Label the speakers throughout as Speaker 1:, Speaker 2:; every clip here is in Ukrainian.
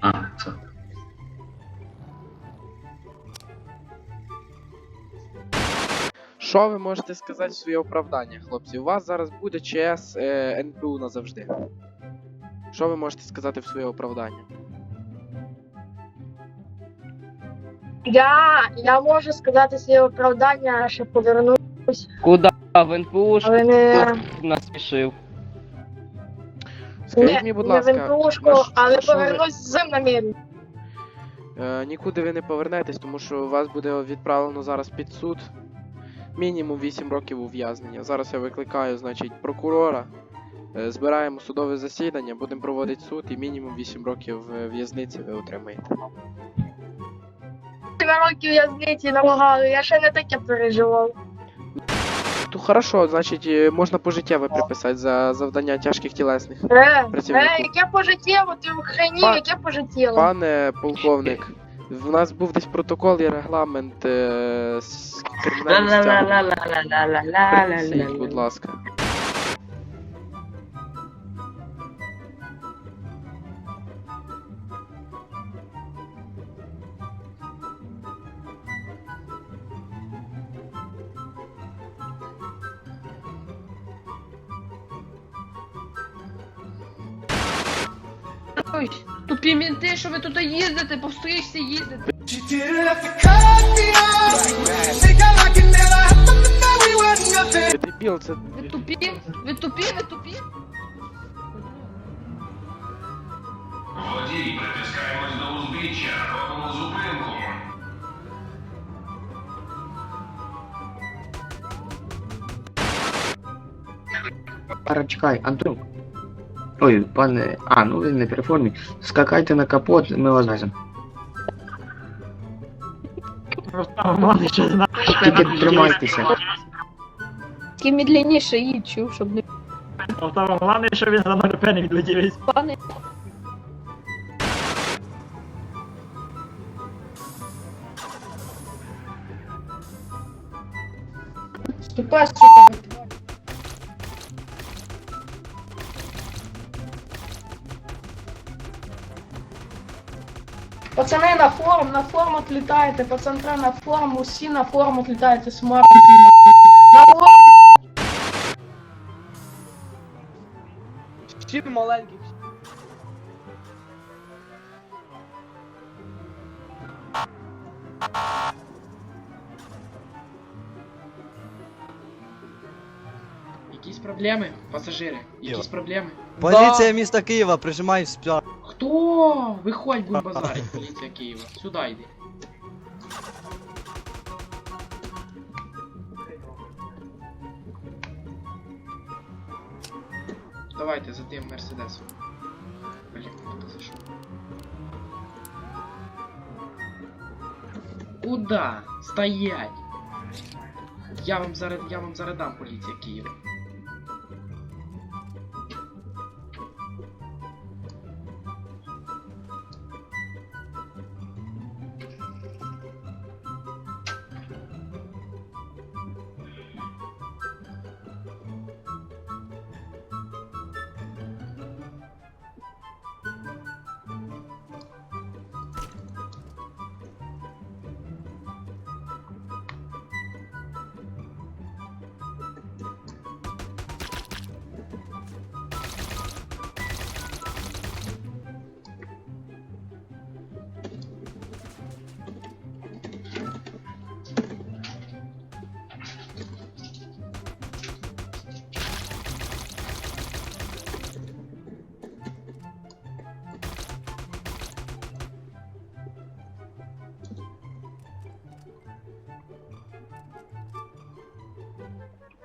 Speaker 1: А, все.
Speaker 2: Що ви можете сказати в своє оправдання, хлопці? У вас зараз буде ЧС е, НПУ назавжди. Що ви можете сказати в своє оправдання?
Speaker 3: Я, я можу сказати своє оправдання, що повернусь,
Speaker 4: Куда? В НПУ
Speaker 3: але не,
Speaker 4: насмішив.
Speaker 2: Скажіть мені, будь ласка, ж-
Speaker 3: але
Speaker 2: що ви-
Speaker 3: повернусь з.
Speaker 2: Е, нікуди ви не повернетесь, тому що вас буде відправлено зараз під суд. Мінімум 8 років ув'язнення. Зараз я викликаю, значить, прокурора. Е, збираємо судове засідання, будемо проводити суд і мінімум 8 років е, в'язниці ви отримаєте.
Speaker 3: Два роки в'язниці налагали, я ще не таке переживав.
Speaker 2: То хорошо, значить, е, можна пожиттєво приписати за завдання тяжких тілесних.
Speaker 3: Е,
Speaker 2: працівників.
Speaker 3: е, яке пожиттєво, ти в хрені,
Speaker 2: Па-
Speaker 3: яке пожиттєво.
Speaker 2: Пане полковник, в нас був десь протокол і регламент е, з кримінальних стягнень. Принесіть, будь ласка.
Speaker 5: Ой, тупі мінти, що ви тут їздите,
Speaker 6: were nothing.
Speaker 2: Ви дебіл, це
Speaker 5: Ви тупі? Ви тупі, ви тупі?
Speaker 7: Водій, притискаємось до узбіччя, робимо зупинку.
Speaker 8: Пара, чекай, Антон. Ой, пане. А, ну він не при формі. Скакайте на капот, ми вас веземо. Тільки тримайтеся.
Speaker 9: Тільки медленніше їдь, чув, щоб не
Speaker 10: Головне, що він за мною пені відлетів.
Speaker 9: пане.
Speaker 5: Ступай, сука, Пацани на форум, на форум отлітаєте, пацанка на форум, усі на форум отлітаєте, смарти. На форум!
Speaker 2: Всі маленькі.
Speaker 11: Якісь проблеми, пасажири? Якісь проблеми?
Speaker 10: Поліція міста Києва, прижимай спя.
Speaker 11: Хто? Виходь, будь базарить, поліція Києва. Сюди йди. Давайте за тим мерседесом. Блін, хто за що? Куда? Стоять! Я вам зараз, я вам зараз дам поліція Києва.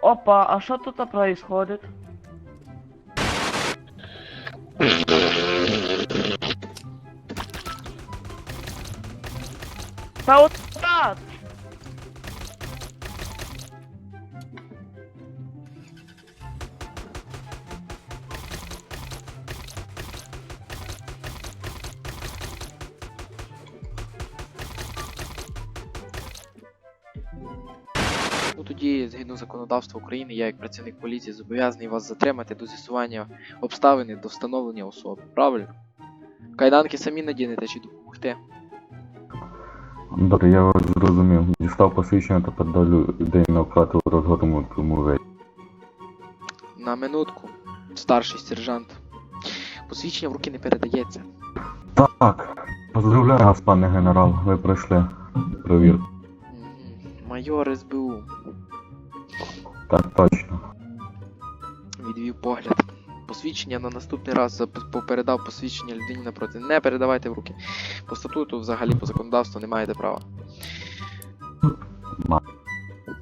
Speaker 4: Опа, а що тут происходит? Та от
Speaker 2: Ну тоді, згідно законодавства України, я як працівник поліції зобов'язаний вас затримати до з'ясування обставини до встановлення особи. Правильно? Кайданки самі надінете чи допомогти?
Speaker 1: Добре, я вас зрозумів. Дістав посвідчення та передав людей на оплату розгорнутому вигляді.
Speaker 2: На минутку. Старший сержант. Посвідчення в руки не передається.
Speaker 1: Так, поздравляю вас, пане генерал, ви пройшли провірку.
Speaker 2: Майор СБУ.
Speaker 1: Так, точно.
Speaker 2: Відвів погляд. Посвідчення на наступний раз попередав посвідчення людині напроти. Не передавайте в руки. По статуту, взагалі, по законодавству не маєте права.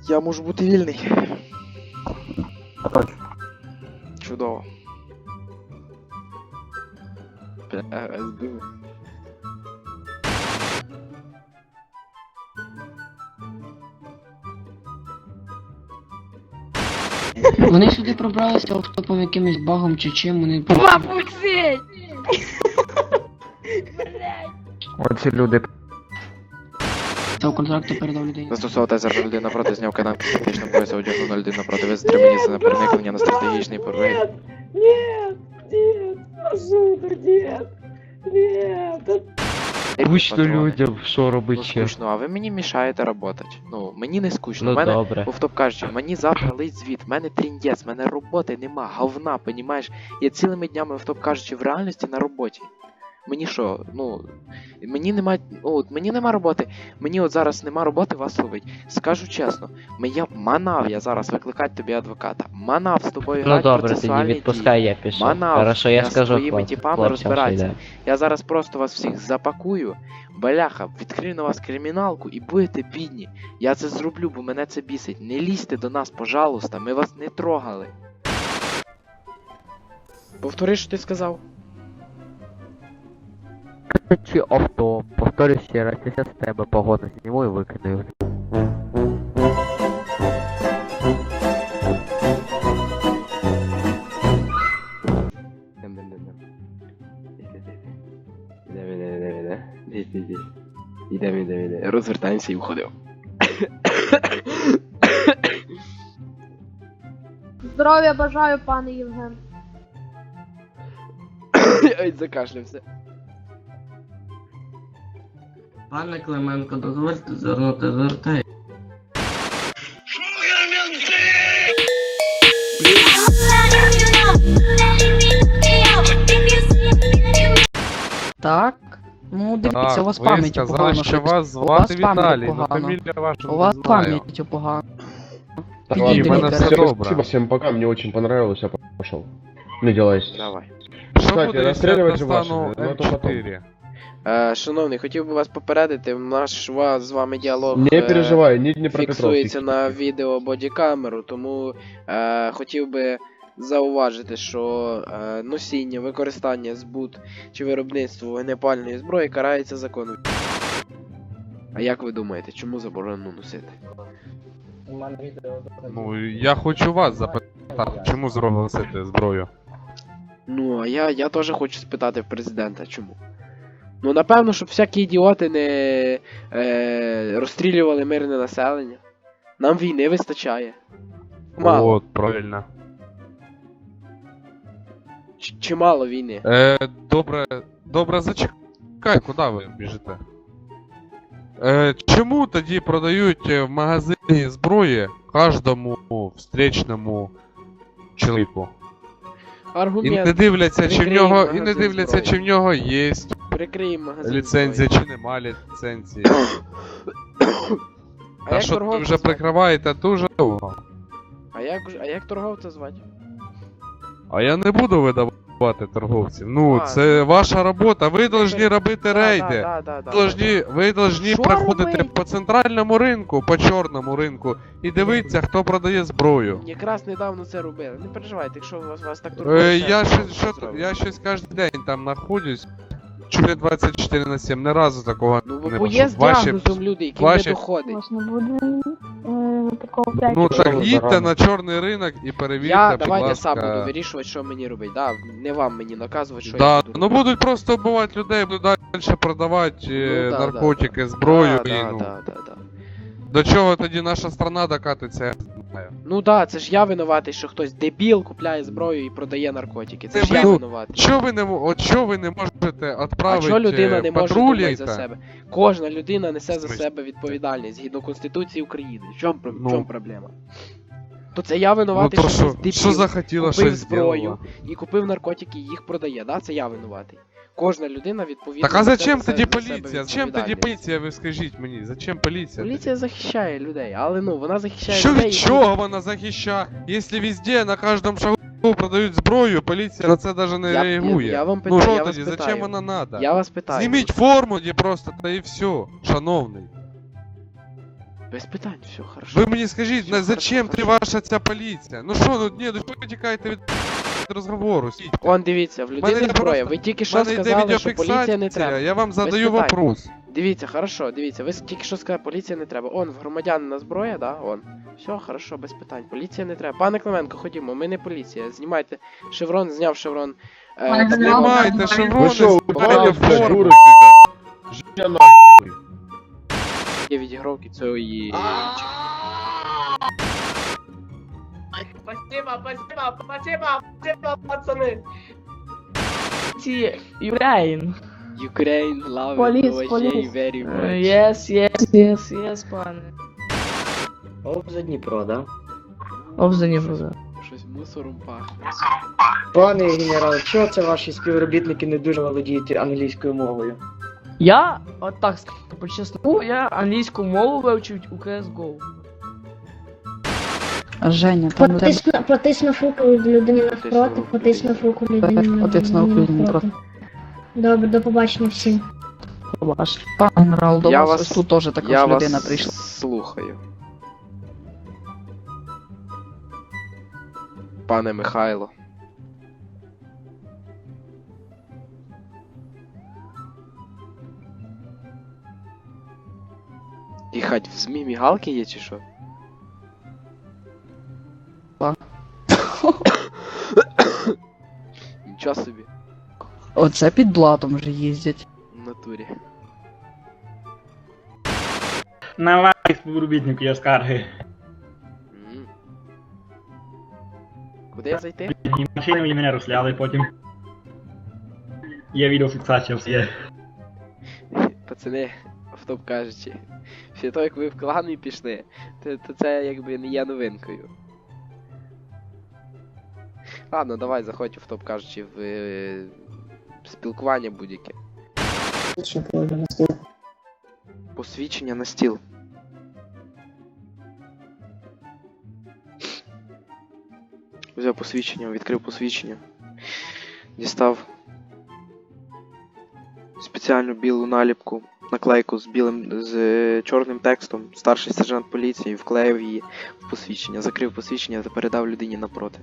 Speaker 2: Я можу бути вільний.
Speaker 1: Точно.
Speaker 2: Чудово. Бля, СБУ.
Speaker 4: Вони сюди пробралися автопом якимось багом чи чим, вони
Speaker 9: Бабусей!
Speaker 8: Оці люди
Speaker 4: цього контракту передав людині.
Speaker 2: Застосував тезер на людину напроти, зняв канал стратегічного пояса, одягнув на людину напроти, ви затримані за переникнення на стратегічний порвий.
Speaker 5: Нет, нет, пожалуйста, нет, нет.
Speaker 2: Скучно
Speaker 10: людям, що
Speaker 2: Ну,
Speaker 10: робить
Speaker 2: скучно, а ви мені мішаєте роботи. Ну, мені не скучно. Ну мене,
Speaker 10: добре.
Speaker 2: топ кажучи, мені завтра лить звіт, в мене тріндець, в мене роботи нема, говна, понімаєш? Я цілими днями, в топ кажучи, в реальності на роботі. Мені що, ну, мені нема, от мені нема роботи, мені от зараз нема роботи вас ловить. Скажу чесно, я манав я зараз викликати тобі адвоката. Манав з тобою
Speaker 10: Ну добре, тоді
Speaker 2: процесуальні дії.
Speaker 10: я пішов.
Speaker 2: Манав,
Speaker 10: Хорошо, я
Speaker 2: я з твоїми
Speaker 10: хлоп-
Speaker 2: тіпами
Speaker 10: йде.
Speaker 2: Я зараз просто вас всіх запакую, бляха, відкрию на вас криміналку і будете бідні. Я це зроблю, бо мене це бісить. Не лізьте до нас, пожалуйста, ми вас не трогали. Повтори, що ти сказав.
Speaker 8: Чи авто, повторю ще раз, я з тебе погоду зніму і викину.
Speaker 2: Ідемо, ідемо, ідемо. Розвертаємося і виходимо.
Speaker 9: Здоров'я бажаю, пане Євген.
Speaker 2: Ой, закашлявся.
Speaker 8: Пане Клименко, дозвольте звернути звертай.
Speaker 4: Так? Ну, дивіться, у вас
Speaker 12: ви
Speaker 4: пам'ять
Speaker 12: сказали,
Speaker 4: погано.
Speaker 12: що вас
Speaker 4: у вас
Speaker 12: звати
Speaker 4: пам'ять
Speaker 12: Віталій, ну
Speaker 4: погано.
Speaker 12: фамілія ваша
Speaker 4: У вас
Speaker 12: не знаю.
Speaker 4: пам'ять погано.
Speaker 12: Так,
Speaker 4: до
Speaker 12: все
Speaker 4: лікаря.
Speaker 12: добре.
Speaker 13: всем пока, мне очень понравилось, я пошел. Не делайся.
Speaker 2: Давай.
Speaker 12: Що
Speaker 13: Кстати,
Speaker 12: буде, якщо я
Speaker 13: розстрілювати же
Speaker 12: достану
Speaker 13: ваші, ну, то потом.
Speaker 12: М4?
Speaker 2: Е, шановний, хотів би вас попередити, наш з вами діалог.
Speaker 13: Не
Speaker 2: е,
Speaker 13: переживай, не Днепропетровский.
Speaker 2: фіксується на відео бодікамеру, тому е, хотів би зауважити, що е, носіння, використання, збут чи виробництво вогнепальної зброї карається законом. А як ви думаєте, чому заборонено носити?
Speaker 12: Ну, я хочу вас запитати, чому зробити зброю?
Speaker 2: Ну, а я, я теж хочу спитати в президента, чому. Ну, напевно, щоб всякі ідіоти не е, розстрілювали мирне населення. Нам війни вистачає. Мало.
Speaker 12: От, правильно.
Speaker 2: Ч- чи мало війни?
Speaker 12: Е, добре, добре, зачекай, куди ви біжите? Е, чому тоді продають е, в магазині зброї кожному встречному чоловіку? І
Speaker 2: Аргумент.
Speaker 12: не дивляться, чи в нього, і не
Speaker 2: магазин
Speaker 12: дивляться,
Speaker 2: зброї.
Speaker 12: чи в нього є
Speaker 2: Прикриємо магазин.
Speaker 12: ліцензія, чи нема ліцензії.
Speaker 2: А
Speaker 12: Та
Speaker 2: як
Speaker 12: що ви
Speaker 2: торговця
Speaker 12: вже
Speaker 2: звати?
Speaker 12: прикриваєте дуже довго.
Speaker 2: А як, ж- а як торговця звати?
Speaker 12: А я не буду видавати торговців. Ну,
Speaker 2: А,
Speaker 12: це ваша робота. Ви повинні робити рейди.
Speaker 2: да, да, да,
Speaker 12: Ви должні, ви должні
Speaker 2: Що
Speaker 12: проходити
Speaker 2: робити?
Speaker 12: по центральному ринку, по чорному ринку і дивитися, хто продає зброю.
Speaker 2: Якраз недавно це робили. Не переживайте, якщо у вас, вас так
Speaker 12: Е, я, щось, що,
Speaker 2: зробимо.
Speaker 12: я щось кожен день там знаходжусь. Чули 24 на 7, ні разу такого
Speaker 2: Ну,
Speaker 12: не
Speaker 2: бо є з
Speaker 12: Ваші-
Speaker 2: діагнозом люди, які
Speaker 12: ваші-
Speaker 2: не доходить.
Speaker 9: не буде е, такого
Speaker 12: Ну так їдьте на чорний ринок і перевірте,
Speaker 2: Я
Speaker 12: будь
Speaker 2: давайте
Speaker 12: ласка.
Speaker 2: сам буду вирішувати, що мені робити. Да, не вам мені наказувати, що
Speaker 12: Да,
Speaker 2: я буду
Speaker 12: ну будуть просто вбивати людей, будуть далі продавати е,
Speaker 2: Ну, да,
Speaker 12: наркотики,
Speaker 2: да,
Speaker 12: зброю
Speaker 2: да,
Speaker 12: і
Speaker 2: да,
Speaker 12: ну.
Speaker 2: да, да, да.
Speaker 12: До чого тоді наша страна докатиться?
Speaker 2: Ну да, це ж я винуватий, що хтось дебіл купляє зброю і продає наркотики. Це ж я
Speaker 12: Ну,
Speaker 2: винуватий.
Speaker 12: Чо ви не мо- от чо ви не можете
Speaker 2: А
Speaker 12: відправити
Speaker 2: чого людина не може
Speaker 12: патрулі
Speaker 2: думати за
Speaker 12: та-
Speaker 2: себе? Кожна людина несе за себе відповідальність згідно Конституції України. В чому, про- в
Speaker 12: Ну.
Speaker 2: чому проблема? То це я
Speaker 12: Ну
Speaker 2: винуватий,
Speaker 12: то
Speaker 2: що
Speaker 12: що,
Speaker 2: дебіл
Speaker 12: що захотіла,
Speaker 2: купив
Speaker 12: щось
Speaker 2: зброю
Speaker 12: зробила.
Speaker 2: і купив наркотики і їх продає, да? Це я винуватий. Кожна людина відповідно.
Speaker 12: Так а зачем
Speaker 2: за
Speaker 12: тоді поліція? Зачем тоді поліція, ви скажіть мені? Зачем поліція?
Speaker 2: Поліція захищає людей, але ну вона захищає
Speaker 12: Що
Speaker 2: людей.
Speaker 12: від чого вона захищає? Якщо везде на кожному шагу продають зброю, поліція на це навіть не
Speaker 2: Я-
Speaker 12: реагує.
Speaker 2: я вам
Speaker 12: ну що
Speaker 2: я
Speaker 12: тоді,
Speaker 2: питаю.
Speaker 12: зачем вона надо?
Speaker 2: Я вас питаю.
Speaker 12: Зніміть форму тоді просто, та і все, шановний.
Speaker 2: Без питань, все хорошо.
Speaker 12: Ви мені скажіть, на зачем
Speaker 2: хорошо,
Speaker 12: ти ваша ця поліція? Ну що, ну ні, ну що ви тікаєте від розговору? Стійте.
Speaker 2: Он дивіться, в людини зброя.
Speaker 12: просто-
Speaker 2: Ви тільки що
Speaker 12: мене йде
Speaker 2: сказали, що поліція не треба.
Speaker 12: я вам задаю
Speaker 2: питань.
Speaker 12: вопрос.
Speaker 2: Дивіться, хорошо, дивіться, ви тільки що сказали, поліція не треба. Он, в громадянина зброя, да? Он. Все, хорошо, без питань. Поліція не треба. Пане Клименко, ходімо, ми не поліція. Знімайте шеврон, зняв шеврон. Е, табло.
Speaker 12: Знімайте
Speaker 13: Ви
Speaker 12: шеврони,
Speaker 13: блядь,
Speaker 12: форму.
Speaker 13: Життя нахуй.
Speaker 2: Є відігровки цієї.
Speaker 5: Спасибо, спасибо, спасибо, спасибо, пацани.
Speaker 14: Ukraine.
Speaker 2: Ukraine, love
Speaker 14: Police,
Speaker 2: it,
Speaker 14: police.
Speaker 2: very
Speaker 14: Uh,
Speaker 2: much.
Speaker 14: yes, yes, yes, yes, пане.
Speaker 8: Оп, за Дніпро, да?
Speaker 14: Об за нього, да.
Speaker 2: Щось мусором пахне.
Speaker 8: Пане генерал, чого це ваші співробітники не дуже володіють англійською мовою?
Speaker 14: Я, от так скажу по-чесному, я англійську мову вивчив у CSGO.
Speaker 4: Женя, там
Speaker 3: Потиснув, потиснув руку людини навпроти, потиснув руку людини
Speaker 4: Потиснув руку людини
Speaker 3: навпроти. Добре, до побачення всім.
Speaker 4: побачиш. Пан генерал, до
Speaker 2: Я
Speaker 4: вас тут теж також
Speaker 2: Я
Speaker 4: людина
Speaker 2: вас
Speaker 4: прийшла.
Speaker 2: слухаю. Пане Михайло. І хать в ЗМІ мігалки є чи що? Нічого собі.
Speaker 4: Оце під блатом вже їздять.
Speaker 2: В натурі.
Speaker 10: На вас співробітнику є скарги.
Speaker 2: М. Куди я зайти?
Speaker 10: І машини і мене розсляли потім. Є відеофіксація все є.
Speaker 2: Пацани, втоп кажучи, після того як ви в клан пішли, то, то це якби не є новинкою. Ладно, давай заходь в топ кажучи в е, спілкування будь-яке. Посвідчення на стіл. Взяв посвідчення, відкрив посвідчення. Дістав спеціальну білу наліпку, наклейку з білим з е, чорним текстом, старший сержант поліції, вклеїв її в посвідчення, закрив посвідчення та передав людині напроти.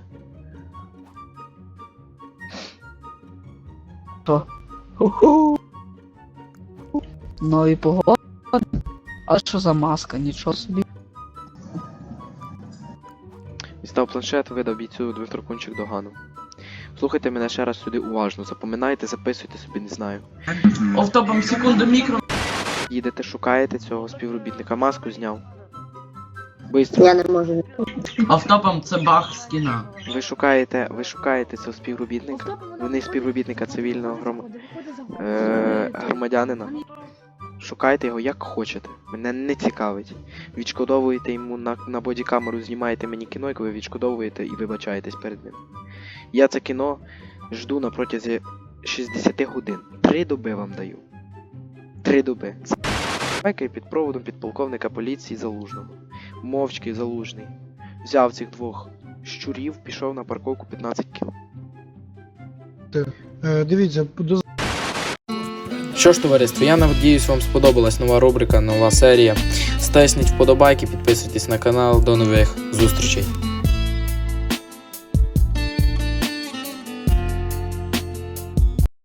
Speaker 4: Ху-ху. Нові погоди. А що за маска? Нічого собі.
Speaker 2: Дістав планшет, видав бійцю Дмитро Кунчик догану. Слухайте мене ще раз сюди уважно, запам'ятайте, записуйте собі, не знаю.
Speaker 11: Офтопом секунду мікро.
Speaker 2: Їдете, шукаєте цього співробітника, маску зняв. Бистро.
Speaker 3: Я не можу.
Speaker 11: Офтопом це баг скіна.
Speaker 2: Ви шукаєте, ви шукаєте цього співробітника. Вони співробітника цивільного гром... е... громадянина. Шукайте його як хочете. Мене не цікавить. Відшкодовуєте йому на, на бодікамеру, знімаєте мені кіно, як ви відшкодовуєте і вибачаєтесь перед ним. Я це кіно жду на протязі 60 годин. Три доби вам даю. Три доби. Байка під проводом підполковника поліції Залужного. Мовчки залужний. Взяв цих двох щурів, пішов на парковку 15 кіл.
Speaker 6: Дивіться, до
Speaker 2: Що ж, товариство, я надіюсь, вам сподобалась нова рубрика, нова серія. Стесніть вподобайки, підписуйтесь на канал. До нових зустрічей.